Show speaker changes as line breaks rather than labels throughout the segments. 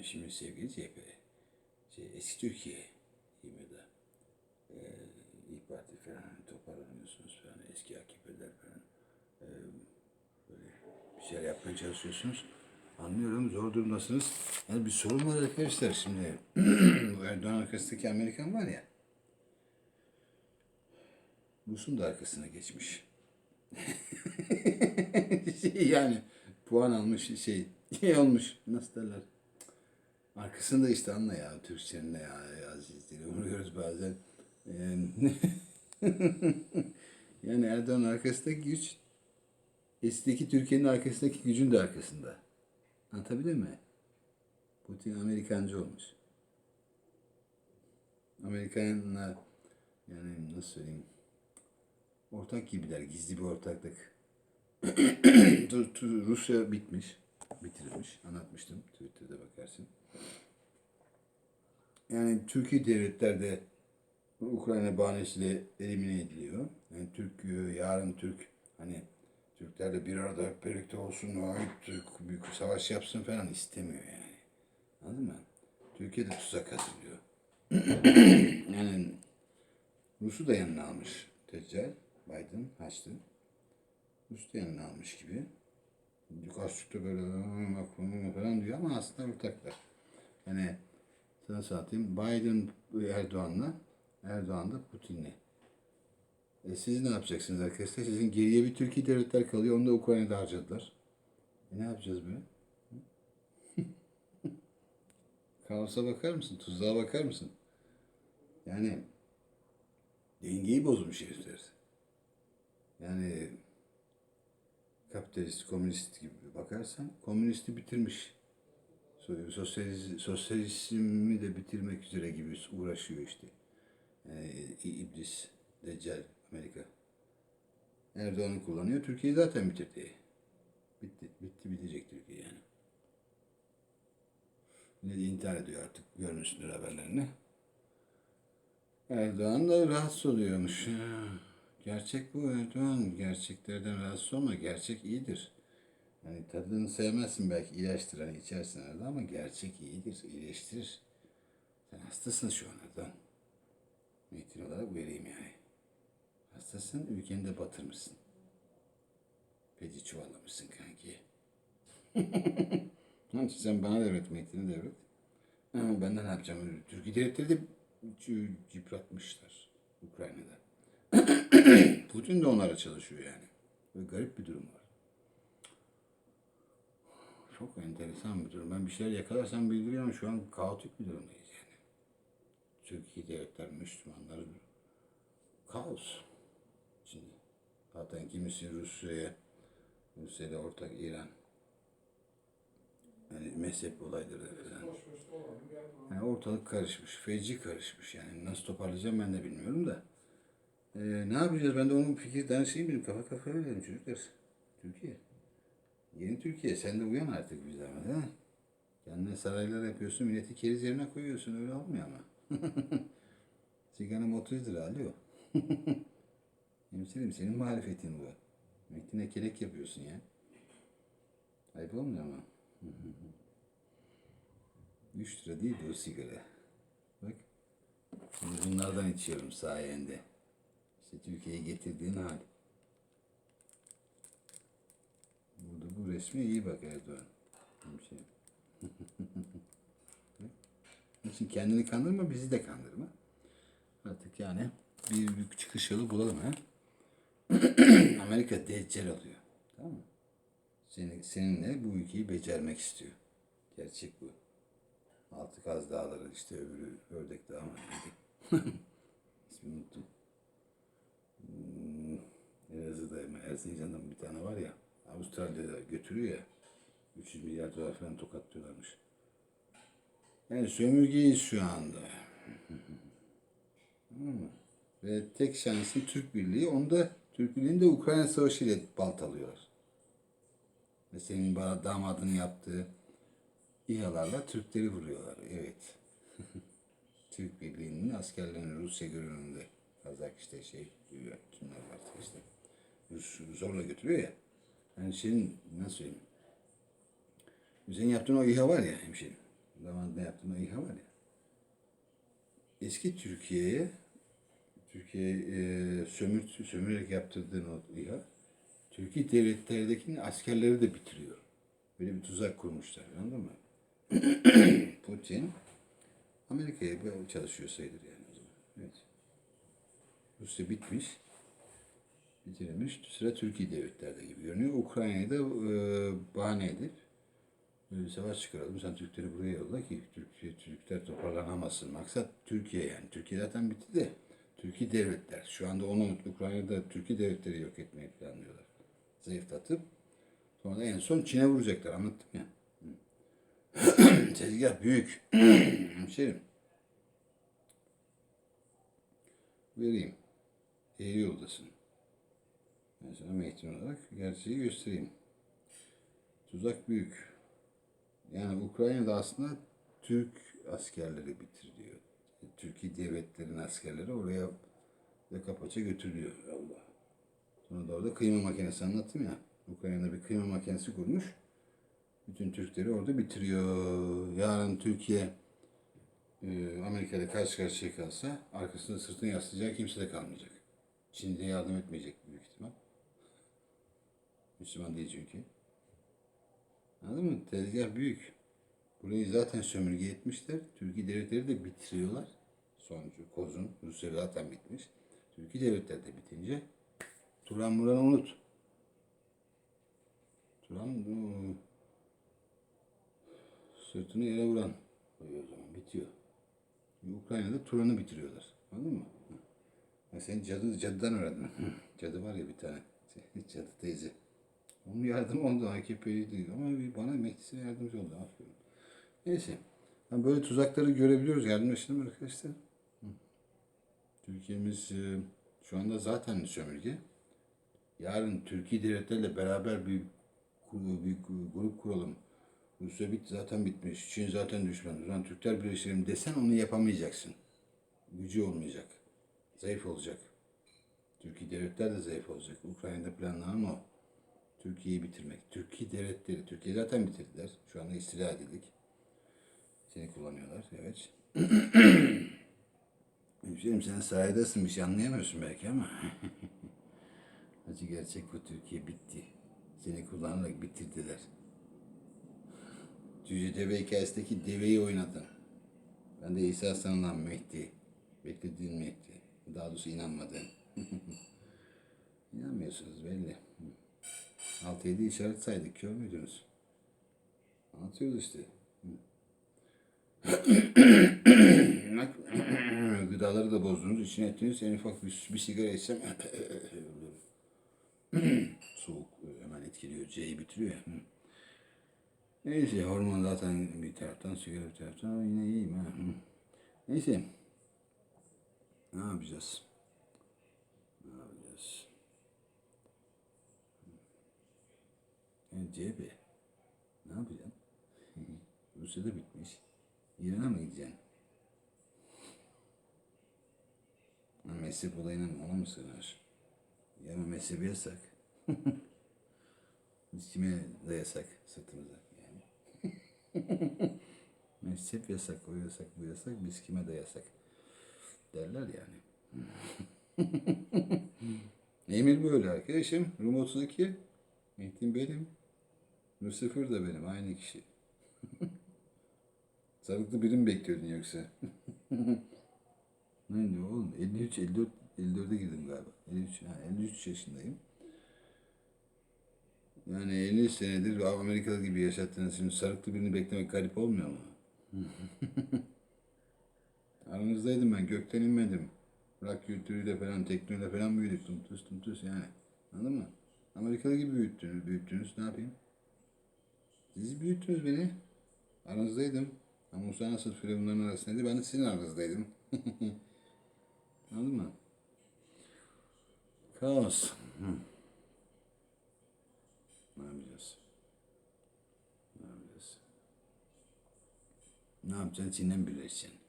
Yani şimdi sevgili CHP, şey, eski Türkiye İME'de e, İYİ Parti falan toparlanıyorsunuz falan, eski AKP'ler falan e, böyle bir şeyler yapmaya çalışıyorsunuz. Anlıyorum zor durumdasınız. Yani bir sorun var arkadaşlar şimdi. Erdoğan arkasındaki Amerikan var ya. Rus'un da arkasına geçmiş. yani puan almış şey şey olmuş nasıl derler. Arkasında işte anla ya Türkçenin ya, aziz dili vuruyoruz bazen. Ee, yani Erdoğan arkasındaki güç eskideki Türkiye'nin arkasındaki gücün de arkasında. Anlatabildim mi? Putin Amerikancı olmuş. Amerikan'la yani nasıl söyleyeyim ortak gibiler. Gizli bir ortaklık. Rusya bitmiş. Bitirilmiş. Anlatmıştım. Twitter'da bakarsın. Yani Türkiye devletler de Ukrayna bahanesiyle elimine ediliyor. Yani Türk yarın Türk hani Türklerle bir arada birlikte olsun, Türk büyük savaş yapsın falan istemiyor yani. Anladın mı? Türkiye de tuzak hazırlıyor. yani Rus'u da yanına almış Deccal, Biden, Haçlı. Rus da yanına almış gibi. Kaçlıkta böyle Macron falan diyor ama aslında ortaklar. Yani sana satayım Biden Erdoğan'la Erdoğan da Putin'le. E siz ne yapacaksınız arkadaşlar? Sizin geriye bir Türkiye devletler kalıyor. Onu da Ukrayna'da harcadılar. E ne yapacağız böyle? Kaosa bakar mısın? Tuzluğa bakar mısın? Yani dengeyi bozmuş herifler. Yani kapitalist, komünist gibi bakarsan komünisti bitirmiş. So- Sosyaliz, sosyalizmi de bitirmek üzere gibi uğraşıyor işte. Yani iblis, deccal, Amerika. Erdoğan'ı kullanıyor. Türkiye'yi zaten bitirdi. Bitti. Bitti bitecek Türkiye yani. De intihar ediyor artık. Görmüşsündür haberlerini. Erdoğan da rahatsız oluyormuş. Gerçek bu Erdoğan. Gerçeklerden rahatsız olma. Gerçek iyidir. Hani tadını sevmezsin belki ilaçtır hani içersin arada ama gerçek iyidir, iyileştirir. Sen hastasın şu an Erdoğan. Metin olarak vereyim yani. Hastasın, ülkeni de batırmışsın. Peci çuvallamışsın kanki. Onun sen bana devret, Metin'i devret. Ama ben de ne yapacağım? Türkiye devletleri de c- yıpratmışlar Ukrayna'da. Putin de onlara çalışıyor yani. Böyle garip bir durum var. Çok enteresan bir durum. Ben bir şeyler yakalarsam bildiriyorum. Şu an kaotik bir durumdayız yani. Türkiye devletler, Müslümanlar kaos. Şimdi zaten kimisi Rusya'ya, Rusya'da ortak İran. Yani mezhep olayları falan. Yani ortalık karışmış, feci karışmış yani. Nasıl toparlayacağım ben de bilmiyorum da. Ee, ne yapacağız? Ben de onun fikir danışayım dedim. Kafa kafaya verelim çocuklar. Türkiye. Yeni Türkiye. Sen de uyan artık bir zaman. Ha? Kendine saraylar yapıyorsun. Milleti keriz yerine koyuyorsun. Öyle olmuyor ama. Sigaram 30 lira alıyor. Hemşerim senin marifetin bu. Mektine kelek yapıyorsun ya. Ayıp olmuyor ama. 3 lira değil bu sigara. Bak. Şimdi bunlardan içiyorum sayende. İşte Türkiye'ye getirdiğin hal. Burada bu resme iyi bak Erdoğan. Hemşerim. Onun için kendini kandırma, bizi de kandırma. Artık yani bir, bir çıkış yolu bulalım ha. Amerika deccal alıyor. Tamam mı? Seni, seninle bu ülkeyi becermek istiyor. Gerçek bu. Altı Kaz Dağları işte öbürü Ördek Dağı mı? İsmini unuttum. Hmm, Elazığ'da mı Erzincan'da mı bir tane var ya Avustralya'da götürüyor ya 300 milyar dolar falan tokatlıyorlarmış. Yani sömürgeyiz şu anda. Ve tek şansın Türk Birliği. Onu da Türk Birliği'ni de Ukrayna Savaşı ile baltalıyorlar. Ve senin bana damadın yaptığı İHA'larla Türkleri vuruyorlar. Evet. Türk Birliği'nin askerlerini Rusya görünümünde Kazak işte şey kimler varsa işte zorla götürüyor ya. Yani senin nasıl söyleyeyim? Senin yaptığın o İHA var ya hemşerim. zamanında yaptığım o İHA var ya. Eski Türkiye'ye Türkiye e, sömür, sömürerek yaptırdığın o İHA Türkiye devletlerdeki askerleri de bitiriyor. Böyle bir tuzak kurmuşlar. Anladın mı? Putin Amerika'ya çalışıyor sayılır yani o zaman. Evet. Rusya bitmiş. Bitirilmiş. Sıra Türkiye devletlerde gibi görünüyor. Ukrayna'yı da e, bahane edip böyle bir savaş çıkaralım. Sen Türkleri buraya yolla ki Türkiye, Türkler toparlanamasın. Maksat Türkiye yani. Türkiye zaten bitti de Türkiye devletler. Şu anda onu Ukrayna'da Türkiye devletleri yok etmeyi planlıyorlar. Zayıflatıp sonra da en son Çin'e vuracaklar. Anlattım ya. Tezgah büyük. Hemşerim. Vereyim. Eğri yoldasın. Ben sana mehtin olarak gerçeği göstereyim. Tuzak büyük. Yani Ukrayna'da aslında Türk askerleri bitiriliyor. Türkiye devletlerinin askerleri oraya yaka paça götürülüyor. Allah. Sonra da orada kıyma makinesi anlattım ya. Ukrayna'da bir kıyma makinesi kurmuş. Bütün Türkleri orada bitiriyor. Yarın Türkiye e, Amerika'da karşı karşıya kalsa arkasında sırtını yaslayacağı kimse de kalmayacak. Çin de yardım etmeyecek büyük ihtimal. Müslüman değil çünkü. Anladın mı? Tezgah büyük. Burayı zaten sömürge etmişler. Türkiye devletleri de bitiriyorlar. Sonucu Kozun, Rusya zaten bitmiş. Türkiye devletleri de bitince Turan Muran'ı unut. Turan sırtını yere vuran oluyor o zaman bitiyor. Ukrayna'da Turan'ı bitiriyorlar. Anladın mı? Seni cadı, cadıdan öğrendim. cadı var ya bir tane. Cadı teyze. Onun yardım oldu AKP'liydi ama bir bana Mehdi'sine yardımcı oldu. Aferin. Neyse. Yani böyle tuzakları görebiliyoruz. Yardımlaşalım arkadaşlar. Türkiye'miz e, şu anda zaten sömürge. Yarın Türkiye devletleriyle beraber bir, bir grup kuralım. Rusya bit zaten bitmiş. Çin zaten düşman. O zaman Türkler birleştirelim desen onu yapamayacaksın. Gücü olmayacak. Zayıf olacak. Türkiye devletler de zayıf olacak. Ukrayna'da planlanan o. Türkiye'yi bitirmek. Türkiye devletleri. Türkiye zaten bitirdiler. Şu anda istila edildik. Seni kullanıyorlar. Evet. Hemşerim sen sahidesin. Bir şey anlayamıyorsun belki ama. Acı gerçek bu. Türkiye bitti. Seni kullanarak bitirdiler. Cüce Deve hikayesindeki deveyi oynadın. Ben de İsa sanılan Mehdi. Beklediğin Mehdi. Daha doğrusu inanmadın. İnanmıyorsunuz belli. 6-7 işaret saydık. Kör müydünüz? Anlatıyoruz işte. Gıdaları da bozdunuz. içine ettiniz. En ufak bir, bir sigara içsem soğuk hemen etkiliyor. C'yi bitiriyor. Neyse hormon zaten bir taraftan sigara bir taraftan yine iyiyim ha. Neyse. Ne yapacağız? Ne yapacağız? Yani CHP. Ne yapacaksın? Rusya'da bitmiş. İran'a mı gideceksin? Ha, Mezhep olayına ona mı sığınır? Ya ama mezhebi yasak. Biz kime dayasak sırtımıza yani. Mezhep yasak, o yasak, bu yasak, biz kime dayasak derler yani. Emir böyle arkadaşım. Rum 32. Mehdim benim. Lucifer da benim. Aynı kişi. Sarıklı birim bekliyordun yoksa. ne diyor oğlum? 53, 54, 54'e girdim galiba. 53, ha, 53 yaşındayım. Yani 50 senedir Amerikalı gibi yaşattığınız şimdi sarıklı birini beklemek garip olmuyor mu? Aranızdaydım ben, gökten inmedim. Rock kültürüyle falan, teknoyla falan büyüdük. Tumtus tumtus yani. Anladın mı? Amerikalı gibi büyüttünüz, büyüttünüz. Ne yapayım? Siz büyüttünüz beni. Aranızdaydım. Ama Musa nasıl firavunların arasındaydı, ben de sizin aranızdaydım. Anladın mı? Kaos. Ne yapacağız? Ne yapacağız? Ne yapacaksın? Çin'den birleşeceksin.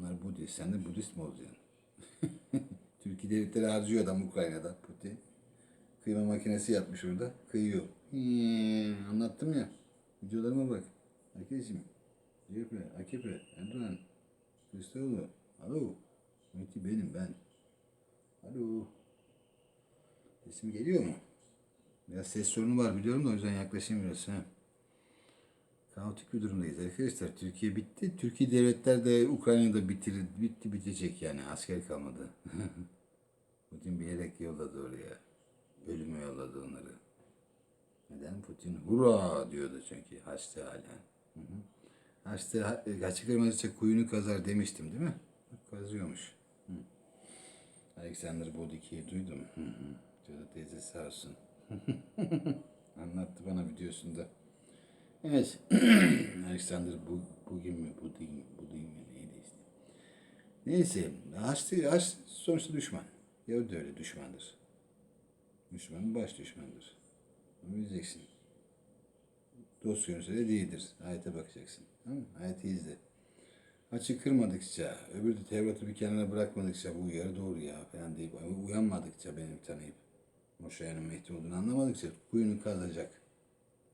Bunlar Budist. Sen de Budist mi olacaksın? Türkiye devletleri harcıyor adam Ukrayna'da Putin. Kıyma makinesi yapmış orada. Kıyıyor. Hmm, anlattım ya. Videolarıma bak. Arkadaşım. CHP, AKP, Erdoğan, Kılıçdaroğlu. Alo. Mehdi benim ben. Alo. Sesim geliyor mu? Biraz ses sorunu var biliyorum da o yüzden yaklaşayım biraz. Ha. Kaotik bir durumdayız arkadaşlar. Türkiye bitti. Türkiye devletler de Ukrayna'da bitir, bitti bitecek yani. Asker kalmadı. Putin bilerek yolladı oraya. Ölüme yolladı onları. Neden? Putin hurra diyordu çünkü. Haçlı halen. Haçlı ha- açıklamadıkça kuyunu kazar demiştim değil mi? Kazıyormuş. Hı. Alexander Bodiki'yi duydum. Cadı teyze sağ olsun. Anlattı bana videosunda. Evet. Alexander bu, bugün mü? Budin mi? Budin mi? Neydi işte. Neyse. Haçlı, Haçlı sonuçta düşman. Yahudi öyle düşmandır. Müslümanın baş düşmanıdır. Bunu bileceksin. Dost görünse de değildir. Ayete bakacaksın. Tamam mı? Ayeti izle. Açı kırmadıkça, öbür de Tevrat'ı bir kenara bırakmadıkça bu uyarı doğru ya falan deyip uyanmadıkça benim tanıyıp Moşaya'nın Mehdi olduğunu anlamadıkça kuyunu kazacak.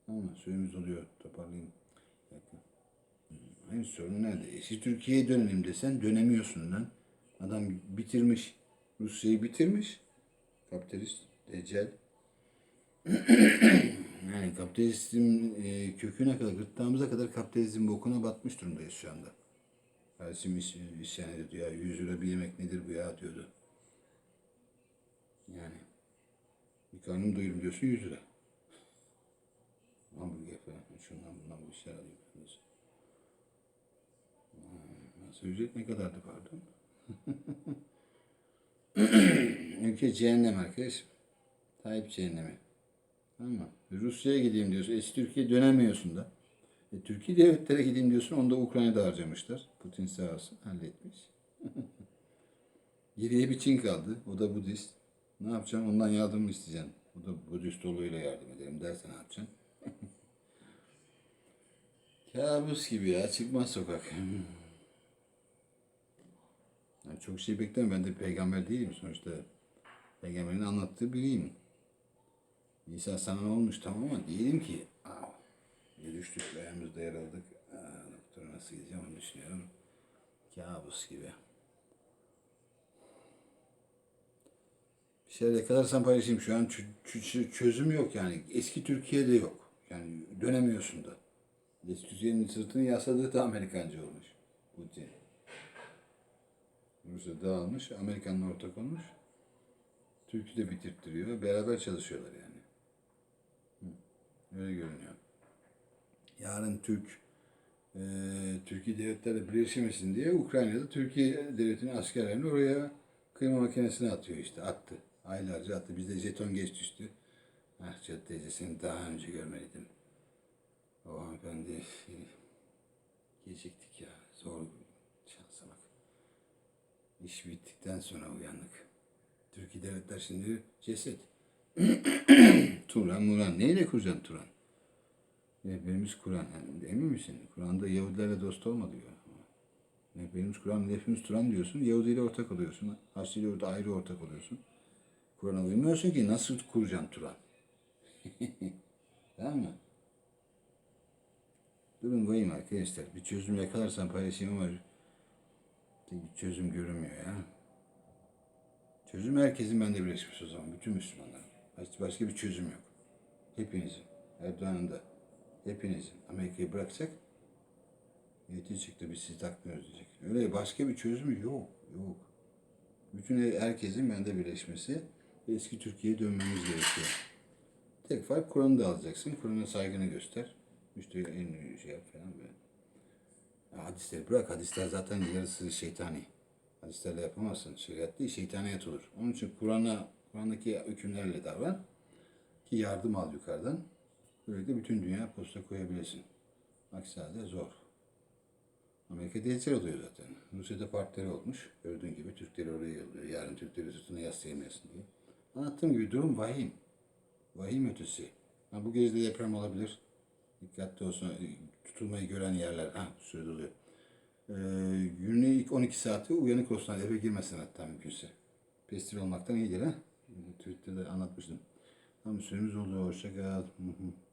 Mı? Suyumuz oluyor. Toparlayayım. Hmm, Aynı sorun nerede? Eski Türkiye'ye dönelim desen dönemiyorsun lan. Adam bitirmiş. Rusya'yı bitirmiş. Kapitalist, deccal. yani kapitalizmin e, köküne kadar, gırtlağımıza kadar kapitalizm bokuna batmış durumdayız şu anda. İs, isyan ediyordu ya 100 lira bir yemek nedir bu ya diyordu. Yani bir karnım doyurum diyorsun 100 lira. Şundan bundan bir şeyler alayım. Hmm, Nasıl ücret ne kadardı pardon? Ülke cehennem arkadaş. Tayyip cehennemi. Mı? Rusya'ya gideyim diyorsun. Eski Türkiye'ye dönemiyorsun da. E, Türkiye devletlere gideyim diyorsun. Onu da Ukrayna'da harcamışlar. Putin sağ olsun halletmiş. Geriye bir Çin kaldı. O da Budist. Ne yapacaksın? Ondan yardım mı isteyeceksin? O da Budist yoluyla yardım edelim dersen ne yapacaksın? Kabus gibi ya. Çıkmaz sokak. Yani çok şey beklemem. Ben de peygamber değilim sonuçta. Peygamberin anlattığı biriyim. İsa sana olmuş tamam ama diyelim ki aa, düştük ayağımızda yaraladık. Aa, doktora nasıl gideceğim onu düşünüyorum. Kabus gibi. Bir şeyler yakalarsam paylaşayım. Şu an çö- çö- çözüm yok yani. Eski Türkiye'de yok. Yani dönemiyorsun da. Eski Türkiye'nin sırtını yasladığı da Amerikancı olmuş. Putin. Rusya dağılmış, Amerikan'la ortak olmuş. Türk'ü de bitirttiriyor. Beraber çalışıyorlar yani. Hı, Öyle görünüyor. Yarın Türk e, Türkiye devletlerle birleşemesin diye Ukrayna'da Türkiye devletinin askerlerini oraya kıyma makinesine atıyor işte. Attı. Aylarca attı. Bizde jeton geç düştü. Ah Cadı teyze seni daha önce görmeliydim. O hanımefendi geciktik ya. Zor şansa bak. İş bittikten sonra uyandık. Türkiye devletler şimdi ceset. Turan Muran. Neyle kuracaksın Turan? Rehberimiz Kur'an. Yani emin misin? Kur'an'da Yahudilerle dost olma diyor. Rehberimiz Kur'an, nefimiz Turan diyorsun. Yahudi ile ortak oluyorsun. Haçlı ile orada ayrı ortak oluyorsun. Kur'an'a uymuyorsun ki nasıl kuracaksın Turan? tamam mı? Durun koyayım arkadaşlar. Bir çözüm yakalarsam paylaşayım ama bir çözüm görünmüyor ya. Çözüm herkesin bende birleşmiş o zaman. Bütün Müslümanların. Baş- Başka bir çözüm yok. Hepinizin. Erdoğan'ın da. Hepinizin. Amerika'yı bırakacak. Niyeti çıktı biz sizi takmıyoruz diyecek. Öyle başka bir çözüm yok. Yok. Bütün herkesin bende birleşmesi ve eski Türkiye'ye dönmemiz gerekiyor. Tek fark Kur'an'ı da alacaksın. Kur'an'a saygını göster. İşte en şey falan böyle. Hadisleri bırak. Hadisler zaten yarısı şeytani. Hadislerle yapamazsın. Şeriat değil, şeytaniyet olur. Onun için Kur'an'a, Kur'an'daki hükümlerle davran. Ki yardım al yukarıdan. Böylelikle bütün dünya posta koyabilirsin. Aksi halde zor. Amerika denizler oluyor zaten. Rusya'da partileri olmuş. Gördüğün gibi Türkleri oraya yolluyor. Yarın Türkleri sırtına yaslayamıyorsun diye. Anlattığım gibi durum vahim. Vahim ötesi. Ha, bu gece de deprem olabilir. Dikkatli olsun. Tutulmayı gören yerler. Ha sürede oluyor. Ee, günün ilk 12 saati uyanık olsun. Eve girmesin hatta mümkünse. Pestil olmaktan iyidir ha. Twitter'da anlatmıştım. Tamam süremiz oldu. Hoşça kal. Hı hı.